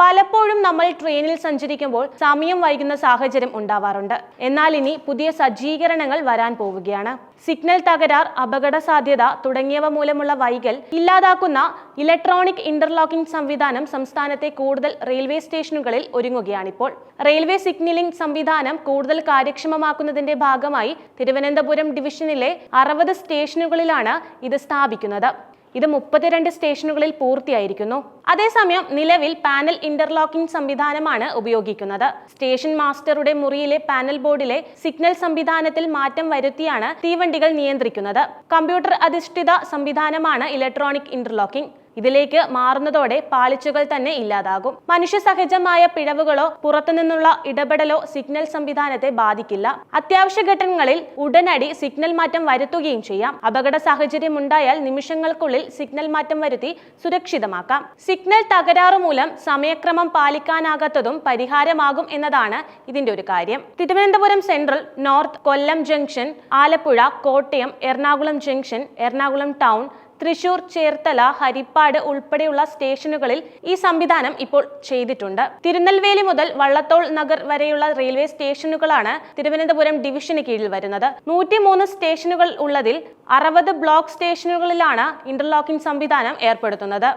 പലപ്പോഴും നമ്മൾ ട്രെയിനിൽ സഞ്ചരിക്കുമ്പോൾ സമയം വൈകുന്ന സാഹചര്യം ഉണ്ടാവാറുണ്ട്. എന്നാൽ ഇനി പുതിയ സജ്ജീകരണങ്ങൾ വരാൻ പോവുകയാണ്. സിഗ്നൽ തകരാർ അപകട സാധ്യത തുടങ്ങിയവ മൂലമുള്ള വൈകൽ ഇല്ലാതാക്കുന്ന ഇലക്ട്രോണിക് ഇന്റർലോക്കിംഗ് സംവിധാനം സംസ്ഥാനത്തെ കൂടുതൽ റെയിൽവേ സ്റ്റേഷനുകളിൽ ഒരുങ്ങുകയാണിപ്പോൾ. റെയിൽവേ സിഗ്നലിംഗ് സംവിധാനം കൂടുതൽ കാര്യക്ഷമമാക്കുന്നതിന്റെ ഭാഗമായി തിരുവനന്തപുരം ഡിവിഷനിലെ അറുപത് സ്റ്റേഷനുകളിലാണ് ഇത് സ്ഥാപിക്കുന്നത്. ഇത് മുപ്പത്തിരണ്ട് സ്റ്റേഷനുകളിൽ പൂർത്തിയായിരിക്കുന്നു. അതേസമയം നിലവിൽ പാനൽ ഇന്റർലോക്കിംഗ് സംവിധാനമാണ് ഉപയോഗിക്കുന്നത്. സ്റ്റേഷൻ മാസ്റ്ററുടെ മുറിയിലെ പാനൽ ബോർഡിലെ സിഗ്നൽ സംവിധാനത്തിൽ മാറ്റം വരുത്തിയാണ് തീവണ്ടികൾ നിയന്ത്രിക്കുന്നത്. കമ്പ്യൂട്ടർ അധിഷ്ഠിത സംവിധാനമാണ് ഇലക്ട്രോണിക് ഇന്റർലോക്കിംഗ്. ഇതിലേക്ക് മാറുന്നതോടെ പാളിച്ചുകൾ തന്നെ ഇല്ലാതാകും. മനുഷ്യ സഹജമായ പിഴവുകളോ പുറത്തുനിന്നുള്ള ഇടപെടലോ സിഗ്നൽ സംവിധാനത്തെ ബാധിക്കില്ല. അത്യാവശ്യ ഘട്ടങ്ങളിൽ ഉടനടി സിഗ്നൽ മാറ്റം വരുത്തുകയും ചെയ്യാം. അപകട സാഹചര്യം ഉണ്ടായാൽ നിമിഷങ്ങൾക്കുള്ളിൽ സിഗ്നൽ മാറ്റം വരുത്തി സുരക്ഷിതമാക്കാം. സിഗ്നൽ തകരാറു മൂലം സമയക്രമം പാലിക്കാനാകാത്തതും പരിഹാരമാകും എന്നതാണ് ഇതിന്റെ ഒരു കാര്യം. Thiruvananthapuram central north Kollam junction Alappuzha Kottayam Ernakulam junction Ernakulam town Thrissur Cherthala Haripad ഉൾപ്പെടെയുള്ള സ്റ്റേഷനുകളിൽ ഈ സംവിധാനം ഇപ്പോൾ ചെയ്തിട്ടുണ്ട്. തിരുനെൽവേലി മുതൽ വള്ളത്തോൾ നഗർ വരെയുള്ള റെയിൽവേ സ്റ്റേഷനുകളാണ് തിരുവനന്തപുരം ഡിവിഷന് കീഴിൽ വരുന്നത്. നൂറ്റിമൂന്ന് സ്റ്റേഷനുകൾ ഉള്ളതിൽ അറുപത് ബ്ലോക്ക് സ്റ്റേഷനുകളിലാണ് ഇന്റർലോക്കിംഗ് സംവിധാനം ഏർപ്പെടുത്തുന്നത്.